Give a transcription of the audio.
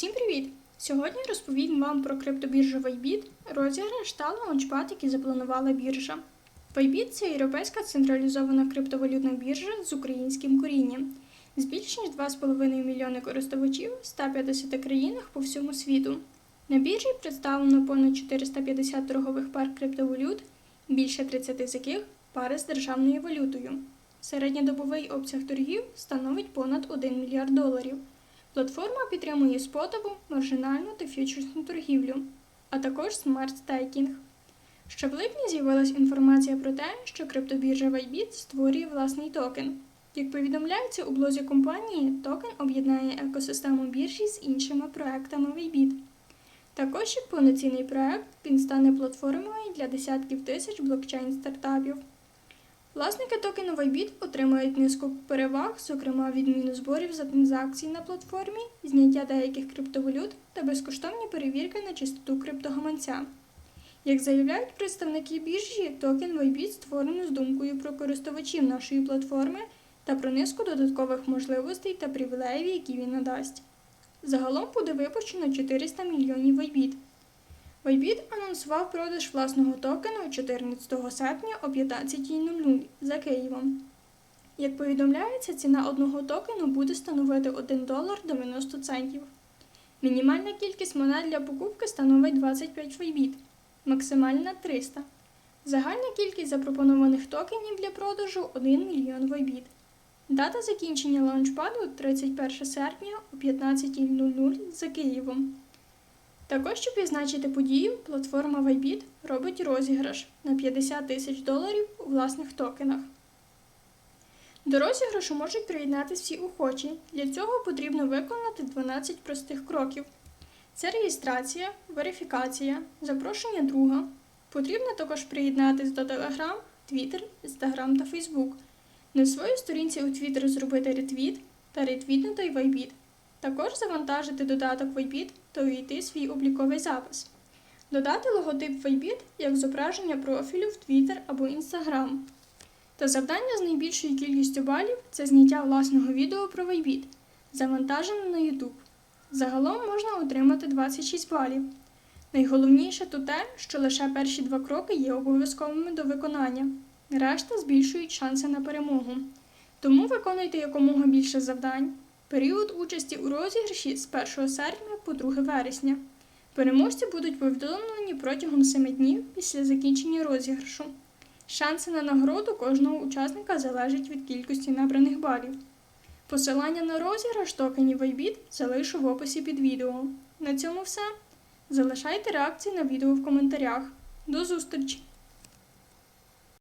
Всім привіт! Сьогодні розповім вам про криптобіржу Bybit, розіграш та лаунчпад, який запланувала біржа. Bybit – це європейська централізована криптовалютна біржа з українським корінням. З більш ніж 2,5 мільйони користувачів в 150 країнах по всьому світу. На біржі представлено понад 450 торгових пар криптовалют, більше 30 з яких пари з державною валютою. Середньодобовий обсяг торгів становить понад 1 мільярд доларів. Платформа підтримує спотову, маржинальну та фьючерсну торгівлю, а також смарт-стейкінг. Ще в липні з'явилася інформація про те, що криптобіржа Bybit створює власний токен. Як повідомляється у блозі компанії, токен об'єднає екосистему біржі з іншими проектами Bybit. Також як повноцінний проект він стане платформою для десятків тисяч блокчейн-стартапів. Власники токену Bybit отримують низку переваг, зокрема відміну зборів за транзакції на платформі, зняття деяких криптовалют та безкоштовні перевірки на чистоту криптогаманця. Як заявляють представники біржі, токен Bybit створено з думкою про користувачів нашої платформи та про низку додаткових можливостей та привілеїв, які він надасть. Загалом буде випущено 400 мільйонів Bybit. Bybit анонсував продаж власного токену 14 серпня о 15.00 за Києвом. Як повідомляється, ціна одного токену буде становити 1 долар 90 центів. Мінімальна кількість монет для покупки становить 25 Bybit, максимальна 300. Загальна кількість запропонованих токенів для продажу 1 мільйон Bybit. Дата закінчення лаунчпаду 31 серпня о 15.00 за Києвом. Також, щоб відзначити подію, платформа Bybit робить розіграш на 50 тисяч доларів у власних токенах. До розіграшу можуть приєднатися всі охочі. Для цього потрібно виконати 12 простих кроків. Це реєстрація, верифікація, запрошення друга. Потрібно також приєднатись до Telegram, Twitter, Instagram та Facebook. На своїй сторінці у Twitter зробити ретвіт та ретвітнути Bybit. Також завантажити додаток Bybit та увійти свій обліковий запис. Додати логотип Bybit як зображення профілю в Twitter або Instagram. Та завдання з найбільшою кількістю балів це зняття власного відео про Bybit, завантажене на YouTube. Загалом можна отримати 26 балів. Найголовніше тут те, що лише перші два кроки є обов'язковими до виконання. Решта збільшують шанси на перемогу. Тому виконуйте якомога більше завдань. Період участі у розіграші з 1 серпня по 2 вересня. Переможці будуть повідомлені протягом 7 днів після закінчення розіграшу. Шанси на нагороду кожного учасника залежать від кількості набраних балів. Посилання на розіграш токенів Bybit залишу в описі під відео. На цьому все. Залишайте реакції на відео в коментарях. До зустрічі!